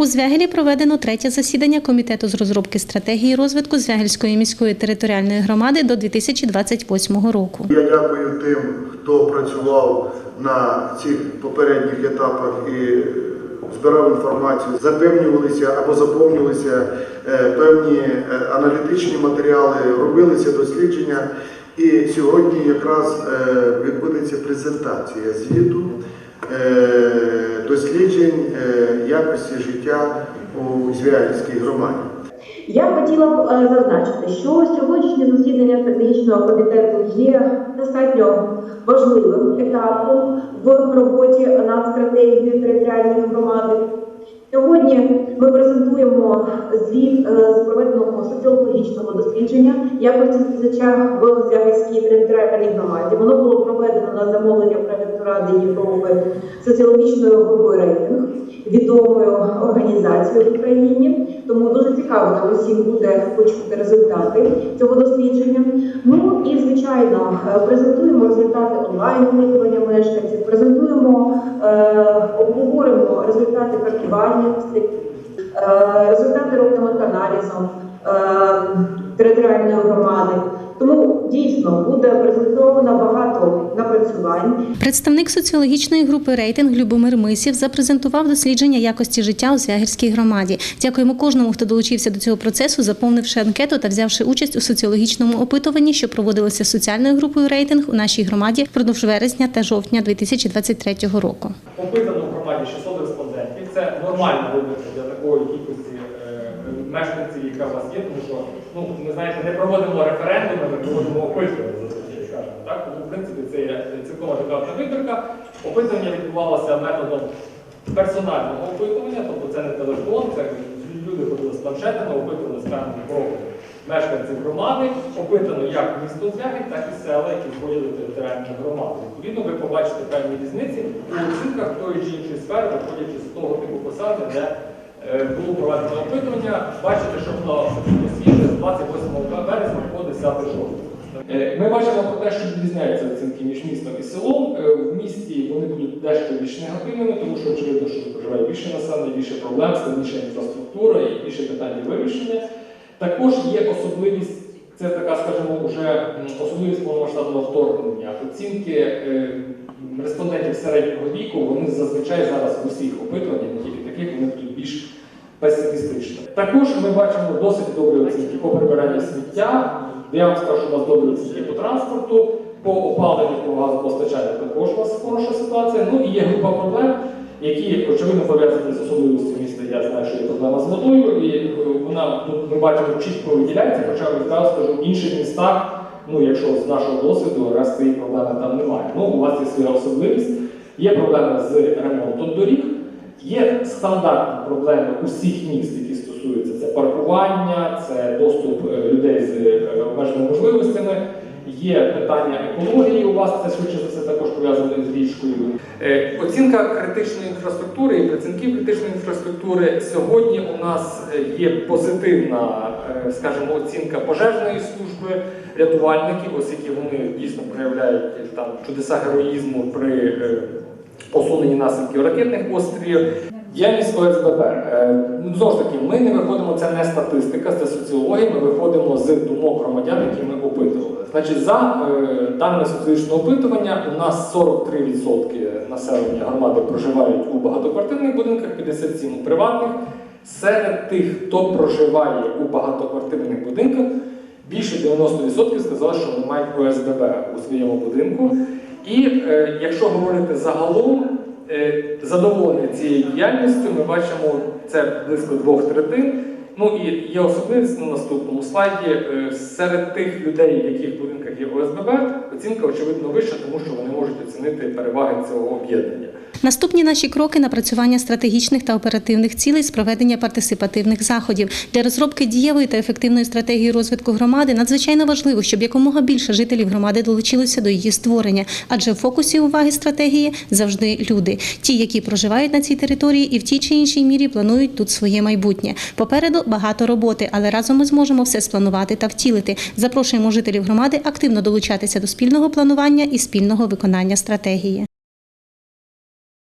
У Звягелі проведено третє засідання комітету з розробки стратегії розвитку Звягельської міської територіальної громади до 2028 року. Я дякую тим, хто працював на цих попередніх етапах і збирав інформацію, запевнювалися або заповнювалися е, певні е, аналітичні матеріали, робилися дослідження. І сьогодні якраз е, відбудеться презентація звіту досліджень якості життя у Звягільській громаді. Я хотіла б е, зазначити, що сьогоднішнє засідання стратегічного комітету є достатньо важливим етапом в роботі над стратегією територіальної громади. Сьогодні ми презентуємо звіт е, з проведеного соціологічного дослідження якості споживача в Звягельській територіальній громаді. Воно було проведено на замовлення проєкту Ради Європи соціологічною групою рейтинг, відомою організацією в Україні. Тому дуже цікаво нам усім буде почути результати цього дослідження. Ну і звичайно е, презентуємо результати онлайн опитування мешканців, презентуємо, е, обговоримо результати харчування, е, результати роботи аналізом е, територіальної громади. Тому дійсно буде презентовано багато напрацювань. Представник соціологічної групи рейтинг Любомир Мисів запрезентував дослідження якості життя у Звягельській громаді. Дякуємо кожному, хто долучився до цього процесу, заповнивши анкету та взявши участь у соціологічному опитуванні, що проводилося соціальною групою рейтинг у нашій громаді впродовж вересня та жовтня 2023 року. Опитано в громаді 600 респондентів. Це нормальна виборка для такої кількості е, мешканців, яка у вас є, тому що ну ми знаєте, не проводимо референдуми, ми проводимо опитування зазвичай скажемо. Так тому в принципі це є цілком вибірка. Опитування відбувалося методом персонального опитування, тобто це не телефон, це люди ходили з планшетами, опитували скажімо, про мешканців громади, опитано як місто Звягель, так і села, які входять до територіальної громади. Відповідно, ви побачите певні різниці у оцінках тої чи іншої сфери, виходячи з того типу посади, де е, було проведено опитування. Бачите, що воно свіже з 28 березня по 10 жовтня. Е, Ми бачимо про те, що відрізняються оцінки між містом і селом. Е, В місті вони будуть дещо більш негативними, тому що очевидно, що проживає більше населення, більше проблем, складніша інфраструктура і більше питань вирішення. Також є особливість, це така, скажімо, вже особливість повномасштабного вторгнення. Оцінки е, респондентів середнього віку, вони зазвичай зараз в усіх опитуваннях, не тільки таких, вони будуть більш песимістичні. Також ми бачимо досить добрі оцінки по прибиранню сміття. Я вам скажу, що у нас добрі оцінки по транспорту, по опаленню, по газопостачанню також у вас хороша ситуація. Ну і є група проблем, які очевидно пов'язані з особливістю міста. Я знаю, що є проблема з водою, і е, вона тут ми бачимо чітко виділяється, хоча відразу скажу, в інших містах, ну якщо з нашого досвіду, раз цієї проблеми там немає. Ну, у вас є своя особливість, є проблеми з ремонтом доріг, є стандартні проблеми усіх міст, які стосуються це паркування, це доступ е, людей з е, обмеженими можливостями. Є питання екології у вас, це швидше за все також пов'язане з річкою. Е, Оцінка критичної інфраструктури і працівників критичної інфраструктури сьогодні у нас є позитивна, скажімо, оцінка пожежної служби, рятувальників, оскільки вони дійсно проявляють там чудеса героїзму при усуненні наслідків ракетних пострілів. Діяльність ОСББ. Е, ну, Знову ж таки, ми не виходимо, це не статистика, це соціологія, ми виходимо з думок громадян, які ми опитували. Значить, за е, даними соціологічного опитування, у нас 43% населення громади проживають у багатоквартирних будинках, 57% у приватних. Серед тих, хто проживає у багатоквартирних будинках, більше 90% сказали, що вони мають ОСББ у своєму будинку. І е, якщо говорити загалом, е, задоволення цією діяльністю, ми бачимо це близько двох третин. Ну і є особливість на наступному слайді. е, Серед тих людей, в яких будинках є ОСББ, оцінка очевидно вища, тому що вони можуть оцінити переваги цього об'єднання. Наступні наші кроки напрацювання стратегічних та оперативних цілей з проведення партисипативних заходів для розробки дієвої та ефективної стратегії розвитку громади. Надзвичайно важливо, щоб якомога більше жителів громади долучилося до її створення, адже в фокусі уваги стратегії завжди люди, ті, які проживають на цій території і в тій чи іншій мірі планують тут своє майбутнє. Попереду багато роботи, але разом ми зможемо все спланувати та втілити. Запрошуємо жителів громади активно долучатися до спільного планування і спільного виконання стратегії.